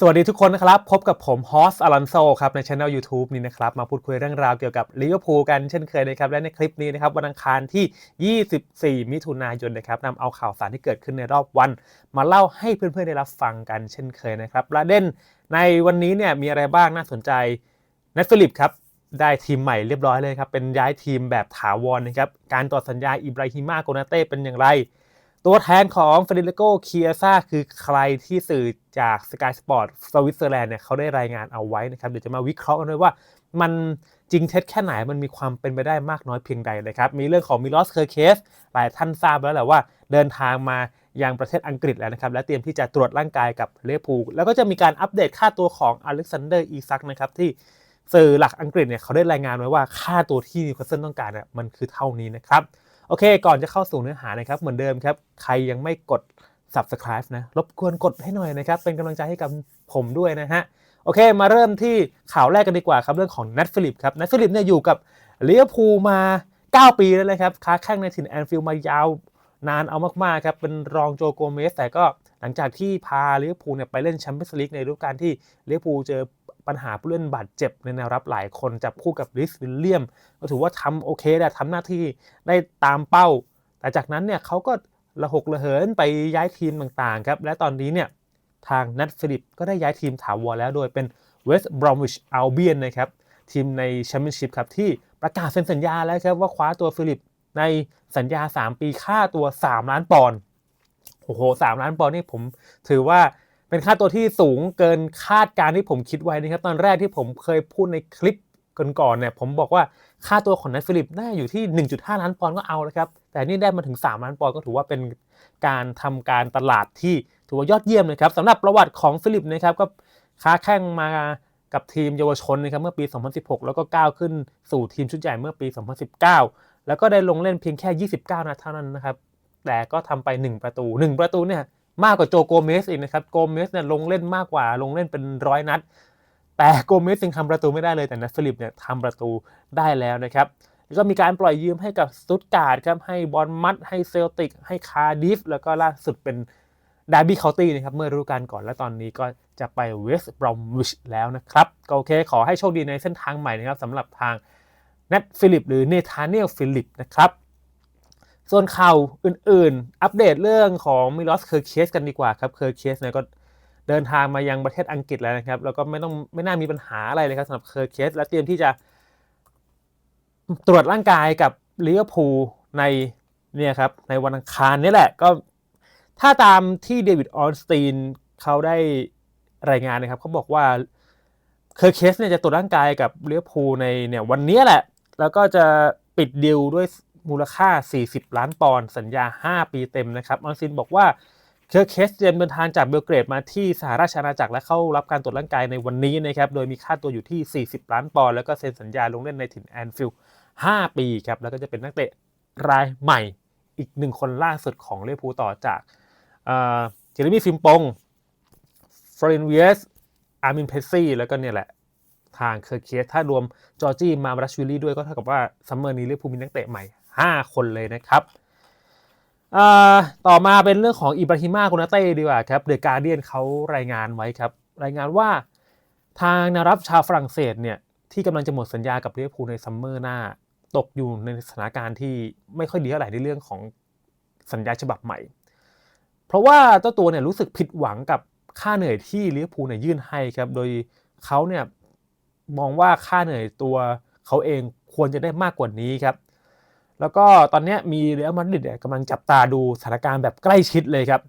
สวัสดีทุกคนนะครับ พบกับผมฮอสอลันโซครับ ในช anel YouTube นี้นะครับ มาพูดคุยเรื่องราวเกี่ยวกับลิเวอร์พูลกันเช่นเคยนะครับ และในคลิปนี้นะครับ วันอังคารที่ 24 มิถุนายนนะครับนำเอาข่าวสารที่เกิดขึ้นในรอบวัน มาเล่าให้เพื่อนๆ ได้รับฟังกันเช่นเคยนะครับประเด็นในวันนี้เนี่ยมีอะไรบ้างน่าสนใจนัทฟิลิปครับได้ทีมใหม่เรียบร้อยเลยครับเป็นย้ายทีมแบบถาวรนะครับการต่อสัญญาอิบราฮิมาโกนาเต้เป็นอย่างไร ตัวแทนของเฟเดริโกเคียซ่าคือใครที่สื่อจาก Sky Sport สวิตเซอร์แลนด์เนี่ยเขาได้รายงานเอาไว้นะครับ เดี๋ยวจะมาวิเคราะห์กันด้วยว่า มันจริงเท็จแค่ไหนมันมีความเป็นไปได้มากน้อยเพียงใดเลยครับ มีเรื่องของมิลอสเคอร์เคสหลายท่านทราบแล้วแหละว่าเดินทางมายังประเทศอังกฤษแล้วนะครับ และเตรียมที่จะตรวจร่างกายกับเลฟูแล้วก็จะมีการอัปเดตค่าตัวของอเล็กซานเดอร์อีซักนะครับที่สื่อหลักอังกฤษเนี่ยเขาได้รายงานไว้ว่าค่าตัวที่นิวคาสเซิลต้องการเนี่ยมันคือเท่านี้นะครับ โอเค ก่อนจะเข้าสู่เนื้อหานะครับ เหมือนเดิมครับ ใครยังไม่กด subscribe นะ รบกวนกดให้หน่อยนะครับ เป็นกำลังใจให้กับผมด้วยนะฮะ โอเค มาเริ่มที่ข่าวแรกกันดีกว่าครับ เรื่องของนัทฟิลิปครับ นัทฟิลิปเนี่ยอยู่กับลิเวอร์พูมา 9 ปีแล้วนะครับ ค้าแข้งในถิ่นแอนฟิลมายาวนานเอามากๆครับ เป็นรองโจโกเมส แต่ก็หลังจากที่พาเวอร์พูเนี่ยไปเล่นแชมเปี้ยนส์ลีกในฤดูกาลที่เวอร์พูเจอ ปัญหาผู้เล่นบาดเจ็บในแนวรับหลายคนจับคู่กับริสวิลเลียม ก็ถือว่าทำโอเคแหละทำหน้าที่ได้ตามเป้า แต่จากนั้นเนี่ยเขาก็ระหกระเหินไปย้ายทีมต่างๆครับและตอนนี้เนี่ยทางนัทฟิลิปก็ได้ย้ายทีมถาวรแล้วโดยเป็นเวสต์บรอมวิชอัลเบียนนะครับทีมในแชมเปี้ยนชิพครับที่ประกาศเซ็นสัญญาแล้วครับว่าคว้าตัวฟิลิปในสัญญา 3 ปีค่าตัว 3 ล้านปอนด์โอ้โห3ล้านปอนด์นี่ผมถือว่า เป็นค่าตัวที่สูงเกินคาดการที่ผมคิดไว้นะครับ ตอนแรกที่ผมเคยพูดในคลิปก่อนๆเนี่ย ผมบอกว่าค่าตัวของนัทฟิลิปน่าอยู่ที่ 1.5 ล้านปอนด์ก็เอาแล้วครับ แต่นี่ได้มาถึง 3 ล้านปอนด์ก็ถือว่าเป็นการทำการตลาดที่ถือว่ายอดเยี่ยมนะครับสำหรับประวัติของฟิลิปนะครับก็ค้าแข่งมากับทีมเยาวชนนะครับเมื่อปี 2016 แล้วก็ก้าวขึ้นสู่ทีมชุดใหญ่เมื่อปี 2019 แล้วก็ได้ลงเล่นเพียงแค่ 29 นัดเท่านั้นนะครับ แต่ก็ทำไป 1 ประตู 1 ประตูเนี่ย มากกว่าโจโกเมสอีกนะครับโกเมสเนี่ยลงเล่นมากกว่าลงเล่นเป็นร้อยนัด แต่โกเมสยังทำประตูไม่ได้เลยแต่นัทฟิลิปเนี่ยทำประตูได้แล้วนะครับแล้วก็มีการปล่อยยืมให้กับสตุตการ์ดครับให้บอลมัดให้เซลติก ให้คาร์ดิฟแล้วก็ล่าสุดเป็นดาร์บี้เคาน์ตี้นะครับเมื่อฤดูกาลก่อนและตอนนี้ก็จะไปเวสต์บรอมวิชแล้วนะครับ ก็โอเค ขอให้โชคดีในเส้นทางใหม่นะครับสำหรับทางเนทฟิลิปหรือเนธาเนีลฟิลิปนะครับ ส่วนข่าวอื่นๆ อัปเดตเรื่องของมิลอสเคอร์เคสกันดีกว่าครับเคอร์เคสเนี่ยก็เดินทางมายังประเทศอังกฤษแล้วนะครับ แล้วก็ไม่ต้องไม่น่ามีปัญหาอะไรเลยครับสำหรับเคอร์เคสและเตรียมที่จะตรวจร่างกายกับลิเวอร์พูลในเนี่ยครับในวันอังคารนี่แหละก็ถ้าตามที่เดวิดออนสตีนเขาได้รายงานนะครับเขาบอกว่าเคอร์เคสเนี่ยจะตรวจร่างกายกับลิเวอร์พูลในเนี่ยวันนี้แหละ แล้วก็จะปิดดิวด้วย มูลค่า 40 ล้านปอนด์สัญญา 5 ปีเต็มนะครับออนสตีนบอกว่าเคอร์เคสเตรียมเดินทางจากเบลเกรดมาที่สหราชอาณาจักรและเข้ารับการตรวจร่างกายในวันนี้นะครับโดยมีค่าตัวอยู่ที่ 40 ล้านปอนด์แล้วก็เซ็นสัญญาลงเล่นในถิ่นแอนฟิลด์5ปีครับแล้วก็จะเป็นนักเตะรายใหม่อีกหนึ่งคนล่าสุดของเลพูต่อจากเจเรมี่ฟิมปงฟรอนเวียสอาร์มินเพซซี่แล้วก็เนี่ยแหละทางเคอร์เคสถ้ารวมจอร์จี้มาบราชิลี่ด้วยก็เท่ากับว่าซัมเมอร์นี้เลพูมีนักเตะใหม่ 5 คนเลยนะครับต่อมาเป็นเรื่องของอิบราฮิมาโกนาเต้ดีกว่าครับเดอะการเดียนเขารายงานไว้ครับ รายงานว่าทางนารับชาวฝรั่งเศสเนี่ยที่กำลังจะหมดสัญญากับเวอร์พูในซัมเมอร์หน้า ตกอยู่ในสถานการณ์ที่ไม่ค่อยดีเท่าไหร่ในเรื่องของสัญญาฉบับใหม่ เพราะว่าเจ้าตัวเนี่ยรู้สึกผิดหวังกับค่าเหนื่อยที่เวอร์พูเนี่ยยื่นให้ครับโดยเขาเนี่ยมองว่าค่าเหนื่อยตัวเขาเองควรจะได้มากกว่านี้ครับ แล้วก็ตอนนี้มีเรอัลมาดริดเนี่ยกำลังจับตาดูสถานการณ์แบบใกล้ชิดเลยครับ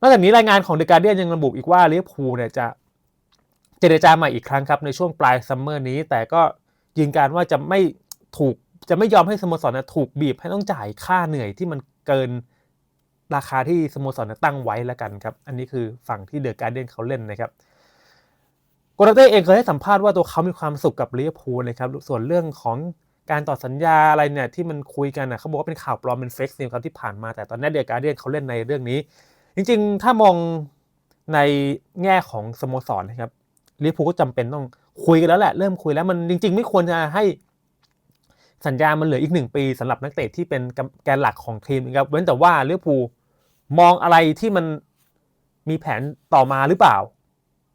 นอกจากนี้รายงานของเดอะการเดียนยังระบุอีกว่าลิเวอร์พูลเนี่ยจะเจรจาใหม่อีกครั้งครับในช่วงปลายซัมเมอร์นี้ แต่ก็ยืนการว่าจะไม่ถูกจะไม่ยอมให้สโมสรถูกบีบให้ต้องจ่ายค่าเหนื่อยที่มันเกินราคาที่สโมสรตั้งไว้แล้วกันครับ อันนี้คือฝั่งที่เดอะการเดียนเขาเล่นนะครับโกลเต้เองเคยให้สัมภาษณ์ว่าตัวเขามีความสุขกับลิเวอร์พูลนะครับ ส่วนเรื่องของ การต่อสัญญาอะไรเนี่ยที่มันคุยกันนะเขาบอกว่าเป็นข่าวปลอมเป็นเฟกซ์นิวครับที่ผ่านมาแต่ตอนนี้เดียการเดียนเขาเล่นในเรื่องนี้ จริงๆ ถ้ามองในแง่ของสโมสรนะครับลิเวอร์พูลก็จำเป็นต้องคุยกันแล้วแหละเริ่มคุยแล้วมันจริง ๆ ไม่ควรจะให้สัญญามันเหลืออีกหนึ่งปีสำหรับนักเตะที่เป็นแกนหลักของทีมนะครับเว้นแต่ว่าลิเวอร์พูลมองอะไรที่มันมีแผนต่อมาหรือเปล่า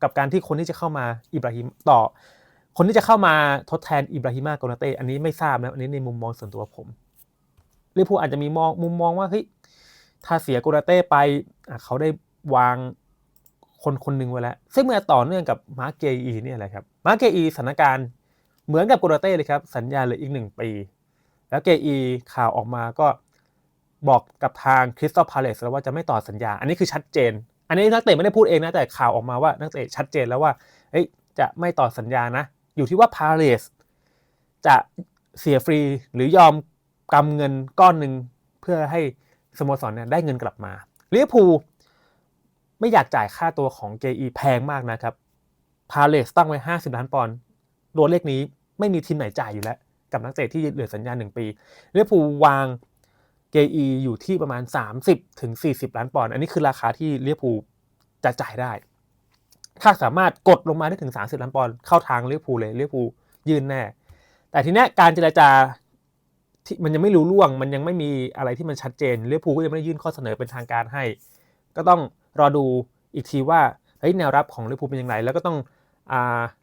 กับการที่คนที่จะเข้ามาอิบราฮิมต่อ คนที่จะเข้ามาทดแทนอิบราฮิมาโกนาเต้อันนี้ไม่ทราบนะอันนี้ในมุมมองส่วนตัวผมลิเวอร์พูลอาจจะมีมองมุมมองว่าเฮ้ยถ้าเสียโกนาเต้ไปเขาได้วางคนคนหนึ่งไว้แล้ว ซึ่งมันต่อเนื่องกับมาร์เกอีเนี่ยแหละครับมาร์เกอีสถานการณ์เหมือนกับโกนาเต้เลยครับ สัญญาเหลืออีกหนึ่งปี แล้วเกอีข่าวออกมาก็บอกกับทางคริสตัลพาเลสแล้วว่าจะไม่ต่อสัญญา อันนี้คือชัดเจน อันนี้นักเตะไม่ได้พูดเองนะแต่ข่าวออกมาว่านักเตะชัดเจนแล้วว่าเฮ้ยจะไม่ต่อสัญญานะ อยู่ที่ว่าพาเลสจะเสียฟรีหรือยอมกำเงินก้อนหนึ่งเพื่อให้สโมสรเนี่ยได้เงินกลับมาลิเวอร์พูลไม่อยากจ่ายค่าตัวของเกอีแพงมากนะครับพาเลสตั้งไว้ 50 ล้านปอนด์ตัวเลขนี้ไม่มีทีมไหนจ่ายอยู่แล้ว กับนักเตะที่เหลือสัญญา 1 ปีลิเวอร์พูลวางเกอีอยู่ที่ประมาณ 30ถึง40 ล้านปอนด์อันนี้คือราคาที่ลิเวอร์พูลจะจ่ายได้ ถ้าสามารถกดลงมาได้ถึง 30 ล้านปอนด์เข้าทางลิเวอร์พูเลยลิเวอร์พูยื่นแน่ แต่ทีนี้การเจรจาที่มันยังไม่รู้ล่วง มันยังไม่มีอะไรที่มันชัดเจนลิเวอร์พูก็ยังไม่ได้ยื่นข้อเสนอเป็นทางการให้ ก็ต้องรอดูอีกทีว่าเฮ้ยแนวรับของลิเวอร์พูเป็นยังไงแล้วก็ต้องอ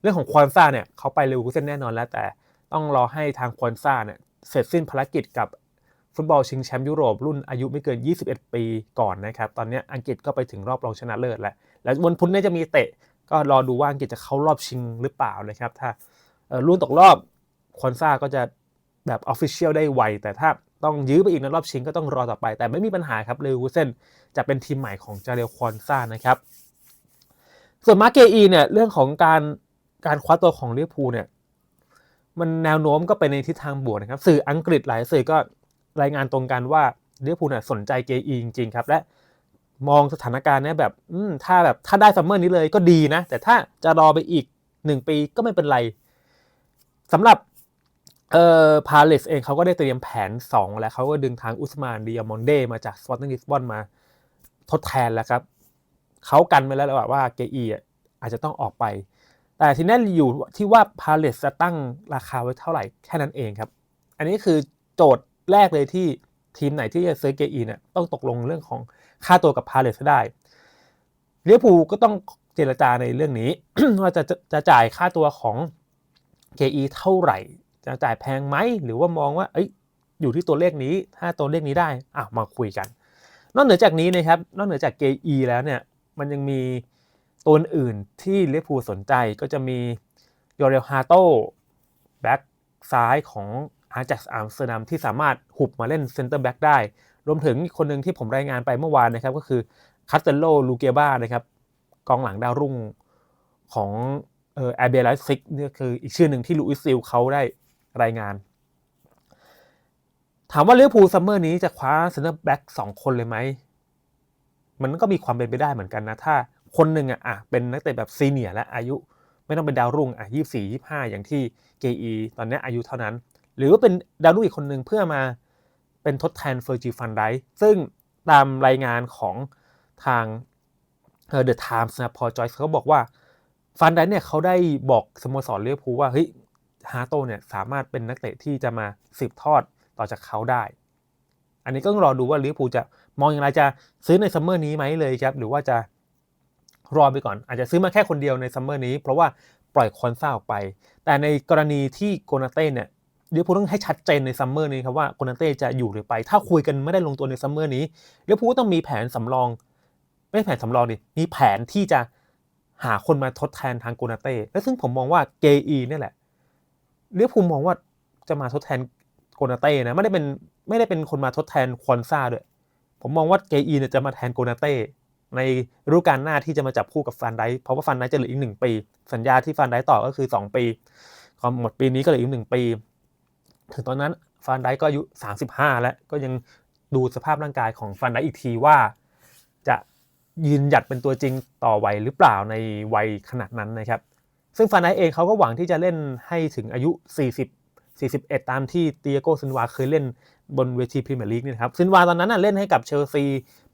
เรื่องของควอนซ่าเนี่ยเขาไปเร็วเส้นแน่นอนแล้ว แต่ต้องรอให้ทางควอนซ่าเนี่ยเสร็จสิ้นภารกิจกับฟุตบอลชิงแชมป์ยุโรปรุ่นอายุไม่เกิน 21 ปีก่อนนะครับ ตอนนี้อังกฤษก็ไปถึงรอบรองชนะเลิศแล้วแล้ววันพุธนี้จะมีเตะ ก็รอดูว่าอังกฤษจะเข้ารอบชิงหรือเปล่านะครับ ถ้ารุ่นตกรอบคอนซ่าก็จะแบบออฟฟิเชียลได้ไว แต่ถ้าต้องยื้อไปอีกในรอบชิงก็ต้องรอต่อไป แต่ไม่มีปัญหาครับเลวูเซนจะเป็นทีมใหม่ของจาเรลคอนซ่านะครับ ส่วนมาเกอีเนี่ยเรื่องของการการคว้าตัวของลิเวอร์พูลเนี่ยมันแนวโน้มก็ไปในทิศทางบวกนะครับ สื่ออังกฤษหลายสื่อก็รายงานตรงกันว่าลิเวอร์พูลเนี่ยสนใจเกอีจริงๆครับ และ มองสถานการณ์เนี่ยแบบถ้าแบบถ้าได้ซัมเมอร์นี้เลยก็ดีนะ แต่ถ้าจะรอไปอีกหนึ่งปีก็ไม่เป็นไรสำหรับเอ่อพาเลสเองเขาก็ได้เตรียมแผน 2 แล้วเขาก็ดึงทางอุสมานดิอามอนเดมาจากสปอร์ติ้งลิสบอนมาทดแทนแล้วครับเขากันไปแล้วว่าเกอีอาจจะต้องออกไป แต่ทีนี้อยู่ที่ว่าพาเลสจะตั้งราคาไว้เท่าไหร่แค่นั้นเองครับ อันนี้คือโจทย์แรกเลยที่ทีมไหนที่จะซื้อเกอีเนี่ยต้องตกลงเรื่องของ ค่าตัวกับพาเลสได้เลียพูก็ต้องเจรจาในเรื่องนี้ ว่าจะจะจะจ่ายค่าตัวของเกอีเท่าไหร่ จะจ่ายแพงไหมหรือว่ามองว่าเอ้ยอยู่ที่ตัวเลขนี้ ถ้าตัวเลขนี้ได้อะมาคุยกัน นอกเหนือจากนี้นะครับ นอกเหนือจากเกอีแล้วเนี่ยมันยังมีตัวอื่นที่เลียพูสนใจก็จะมียอร์เรลฮาโต้แบ็กซ้ายของอาจากอัมสเตอร์ดัมที่สามารถหุบมาเล่นเซนเตอร์แบ็กได้ รวมถึงคนหนึ่งที่ผมรายงานไปเมื่อวานนะครับก็คือคาสเตโลลูเกบ้านะครับกองหลังดาวรุ่งของเออแอเบลซิกนี่คืออีกชื่อหนึ่งที่ลูอิสซิลเขาได้รายงาน ถามว่าเลือพูซัมเมอร์นี้จะคว้าเซนเตอร์แบ็กสองคนเลยไหม มันก็มีความเป็นไปได้เหมือนกันนะ ถ้าคนหนึ่งอะเป็นนักเตะแบบซีเนียและอายุ ไม่ต้องเป็นดาวรุ่งอะยี่สี่ยี่ห้าอย่างที่เกอีตอนนี้อายุเท่านั้น หรือว่าเป็นดาวรุ่งอีกคนหนึ่งเพื่อมา เป็นทดแทนเฟอร์จิฟันไดซึ่งตามรายงานของทางเดอะไทมส์นะพอจอยส์เขาบอกว่าฟันไดเนี่ยเขาได้บอกสโมสรเลี้ยวพูว่าเฮ้ยฮาโตเนี่ยสามารถเป็นนักเตะที่จะมาสืบทอดต่อจากเขาได้ อันนี้ก็ต้องรอดูว่าลิเวอร์พูลจะมองอย่างไรจะซื้อในซัมเมอร์นี้ไหมเลยครับ หรือว่าจะรอไปก่อน อาจจะซื้อมาแค่คนเดียวในซัมเมอร์นี้ เพราะว่าปล่อยคอนซ่าออกไป แต่ในกรณีที่โกนาเต้เนี่ย เดี๋ยวพูต้องให้ชัดเจนในซัมเมอร์นี้ครับว่าโกนาเต้จะอยู่หรือไป ถ้าคุยกันไม่ได้ลงตัวในซัมเมอร์นี้เดี๋ยวพูต้องมีแผนสำรอง ไม่แผนสำรองดิมีแผนที่จะหาคนมาทดแทนทางโกนาเต้และซึ่งผมมองว่าเกอีนี่แหละเรียกภูมิมองว่าจะมาทดแทนโกนาเต้นะไม่ได้เป็นไม่ได้เป็นคนมาทดแทนควอนซ่าด้วย ผมมองว่าเกอีเนี่ยจะมาแทนโกนาเต้ในฤดูกาลหน้าที่จะมาจับคู่กับฟันไดเพราะว่าฟันไดจะเหลืออีกหนึ่งปี สัญญาที่ฟันไดต่อก็คือ 2 ปีพอหมดปีนี้ก็เหลืออีกหนึ่งปี ถึงตอนนั้นฟานไดก็อายุ 35 แล้วก็ยังดูสภาพร่างกายของฟานไดอีกทีว่า จะยืนหยัดเป็นตัวจริงต่อวัยหรือเปล่าในวัยขนาดนั้นนะครับ ซึ่งฟานไดเองเขาก็หวังที่จะเล่นให้ถึงอายุ 40 41 ตามที่เตียโกซินวาเคยเล่นบนเวทีพรีเมียร์ลีกนี่ครับซินวาตอนนั้นเล่นให้กับเชลซี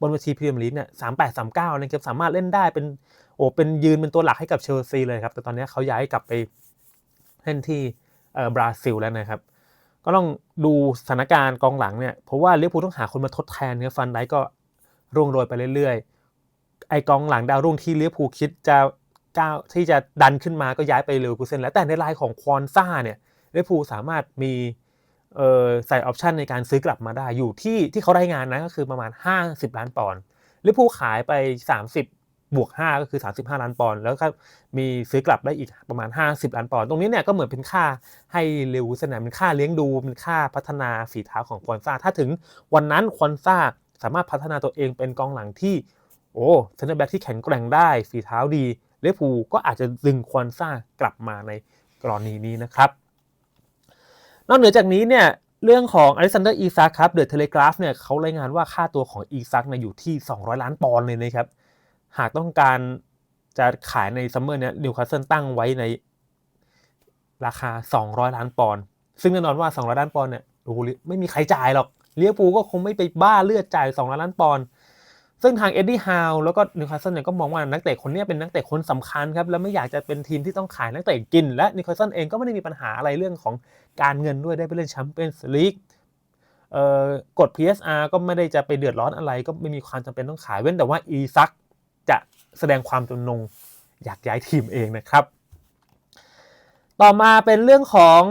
บนเวทีพรีเมียร์ลีกเนี่ย38 39นะครับสามารถเล่นได้เป็นโอ้เป็นยืนเป็นตัวหลักให้กับเชลซีเลยครับแต่ตอนนี้เขาย้ายกลับไปเล่นที่บราซิลแล้วนะครับ ก็ต้องดูสถานการณ์กองหลังเนี่ยเพราะว่าเลี้ยวภูต้องหาคนมาทดแทนเนี่ยฟันได้ก็ร่วงโรยไปเรื่อยๆ ไอกองหลังดาวรุ่งที่ลิเวอร์พูลคิดจะก้าวที่จะดันขึ้นมาก็ย้ายไปเลวกูเซนแล้วแต่ในรายของควอนซ่าเนี่ยลิเวอร์พูลสามารถมีเอ่อใส่ออปชันในการซื้อกลับมาได้อยู่ที่ที่เขารายงานนะก็คือประมาณ 50 ล้านปอนด์ลิเวอร์พูลขายไป 30 บวก 5 ก็คือ 35 ล้านปอนด์แล้วก็มีซื้อกลับได้อีกประมาณ 50 ล้านปอนด์ตรงนี้เนี่ยก็เหมือนเป็นค่าให้เลวสนามเป็นค่าเลี้ยงดูเป็นค่าพัฒนาฝีเท้าของควอนซ่าถ้าถึงวันนั้นควอนซ่าสามารถพัฒนาตัวเองเป็นกองหลังที่โอ้เซนเตอร์แบ็กที่แข็งแกร่งได้ฝีเท้าดีเลฟูก็อาจจะดึงควอนซ่ากลับมาในกรณีนี้นะครับ นอกเหนือจากนี้เนี่ยเรื่องของอเล็กซานเดอร์อีซักครับเดอะเทเลกราฟเนี่ยเขารายงานว่าค่าตัวของอีซักเนี่ยอยู่ที่ 200 ล้านปอนด์เลยนะครับ หากต้องการจะขายในซัมเมอร์เนี่ยนิวคาสเซิลตั้งไว้ในราคา 200 ล้านปอนด์ซึ่งแน่นอนว่า 200 ล้านปอนด์เนี่ยโอ้โหไม่มีใครจ่ายหรอกเลี้ยวปูก็คงไม่ไปบ้าเลือดจ่าย 200 ล้านปอนด์ซึ่งทางเอ็ดดี้ฮาวแล้วก็นิวคาสเซิลเนี่ยก็มองว่านักเตะคนนี้เป็นนักเตะคนสำคัญครับ แล้วไม่อยากจะเป็นทีมที่ต้องขายนักเตะกิน และนิวคาสเซิลเองก็ไม่ได้มีปัญหาอะไรเรื่องของการเงินด้วยได้ไปเล่นแชมเปี้ยนส์ลีกเอ่อกฎ PSR ก็ไม่ได้จะไปเดือดร้อนอะไร ก็ไม่มีความจำเป็นต้องขายเว้นแต่ว่าอีซัก จะแสดงความจำนงอยากย้ายทีมเองนะครับ ต่อมาเป็นเรื่องของ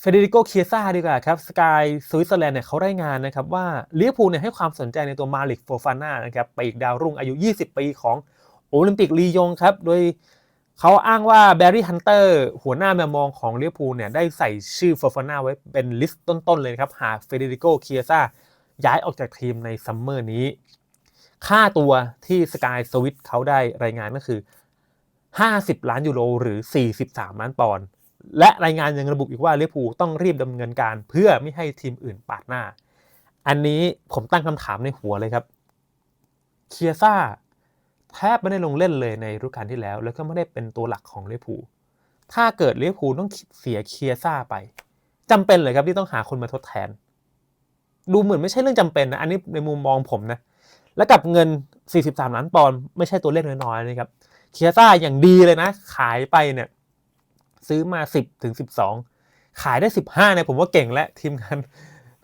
เฟเดริโกเคียซ่าดีกว่าครับสกายสวิตเซอร์แลนด์เนี่ยเขารายงานนะครับว่าลิเวอร์พูลเนี่ยให้ความสนใจในตัวมาลิกโฟฟาน่านะครับปีกดาวรุ่งอายุ 20 ปีของโอลิมปิกลียงครับโดยเขาอ้างว่าแบร์รี่ฮันเตอร์หัวหน้าแมวมองของลิเวอร์พูลเนี่ยได้ใส่ชื่อโฟฟาน่าไว้เป็นลิสต์ต้นๆเลยครับหากเฟเดริโกเคียซ่าย้ายออกจากทีมในซัมเมอร์นี้ ค่าตัวที่สกายสวิตเขาได้รายงานก็คือ 50 ล้านยูโรหรือ 43 ล้านปอนด์และรายงานยังระบุอีกว่าลิเวอร์พูลต้องรีบดำเนินการเพื่อไม่ให้ทีมอื่นปาดหน้า อันนี้ผมตั้งคำถามในหัวเลยครับเคียซ่าแทบไม่ได้ลงเล่นเลยในฤดูกาลที่แล้ว แล้วก็ไม่ได้เป็นตัวหลักของลิเวอร์พูลถ้าเกิดลิเวอร์พูลต้องเสียเคียซ่าไปจำเป็นเลยครับที่ต้องหาคนมาทดแทน ดูเหมือนไม่ใช่เรื่องจำเป็นนะอันนี้ในมุมมองผมนะ และกับเงิน 43 ล้านปอนด์ไม่ใช่ตัวเลขน้อยๆนะครับเคียซ่าอย่างดีเลยนะ ขายไปเนี่ยซื้อมา 10ถึง12 ขายได้ 15เนี่ยผมว่าเก่งและทีมงาน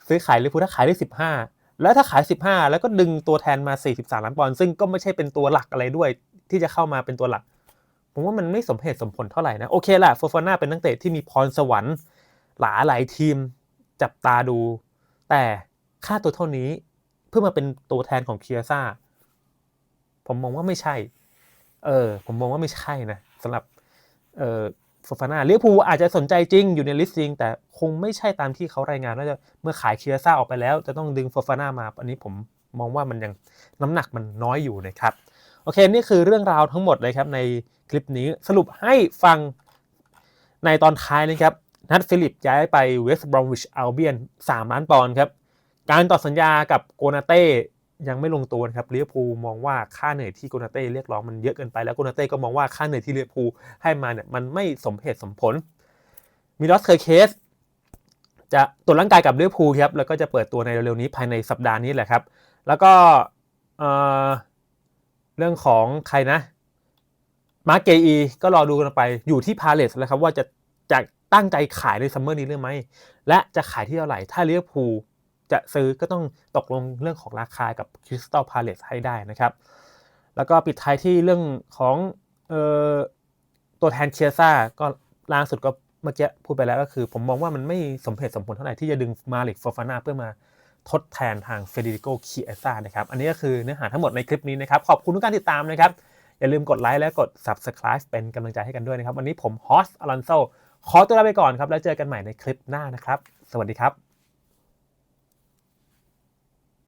ซื้อขายลิเวอร์พูลถ้าขายได้ 15 แล้วถ้าขาย 15 แล้วก็ดึงตัวแทนมา 43 ล้านปอนด์ซึ่งก็ไม่ใช่เป็นตัวหลักอะไรด้วย ที่จะเข้ามาเป็นตัวหลัก ผมว่ามันไม่สมเหตุสมผลเท่าไหร่นะโอเคแหละโฟฟาน่าเป็นนักเตะที่มีพรสวรรค์หลาหลายทีมจับตาดู แต่ค่าตัวเท่านี้ เพื่อมาเป็นตัวแทนของเคียซ่าผมมองว่าไม่ใช่ เออ ผมมองว่าไม่ใช่นะสำหรับ เออโฟฟาน่าลิเวอร์พูอาจจะสนใจจริงอยู่ในลิสต์จริง แต่คงไม่ใช่ตามที่เขารายงานว่าจะเมื่อขายเคียซ่าออกไปแล้ว จะต้องดึงโฟฟาน่ามา อันนี้ผมมองว่ามันยังน้ำหนักมันน้อยอยู่นะครับ โอเค นี่คือเรื่องราวทั้งหมดเลยครับในคลิปนี้สรุปให้ฟังในตอนท้ายนะครับนัทฟิลิปย้ายไปเวสต์บรอมวิชอัลเบียน3ล้านปอนด์ครับ การต่อสัญญากับโกนาเต้ยังไม่ลงตัวครับเวอร์พูมองว่าค่าเหนื่อยที่โกนาเต้เรียกร้องมันเยอะเกินไปแล้วโกนาเต้ก็มองว่าค่าเหนื่อยที่เวอร์พูให้มาเนี่ยมันไม่สมเหตุสมผลมีลอสเคอร์เคสจะตรวจร่างกายกับเวอร์พูครับแล้วก็จะเปิดตัวในเร็วๆนี้ภายในสัปดาห์นี้แหละครับ แล้วก็เรื่องของใครนะมาร์เกอีก็รอดูกันไปอยู่ที่พาเลสแล้วครับว่าจะจะตั้งใจขายในซัมเมอร์นี้หรือไม่และจะขายที่เท่าไหร่ถ้าเวอร์พู จะซื้อก็ต้องตกลงเรื่องของราคากับ Crystal Palace ให้ได้นะครับ แล้วก็ปิดท้ายที่เรื่องของออตัวแทนเชียซ่าก็ล่าสุดก็เมื่อกี้พูดไปแล้วก็คือ ผมมองว่ามันไม่สมเหตุสมผลเท่าไหร่ที่จะดึงมาลิกฟอฟานาเพื่อมาทดแทนทางเฟเดริโกคีเอซ่านะครับ อันนี้ก็คือเนื้อหาทั้งหมดในคลิปนี้นะครับ ขอบคุณทุกการติดตามนะครับ อย่าลืมกดไลค์และกด Subscribe เป็นกำลังใจให้กันด้วยนะครับ วันนี้ผมฮอสอลันโซขอตัวลาไปก่อนครับ แล้วเจอกันใหม่ในคลิปหน้านะครับ สวัสดีครับ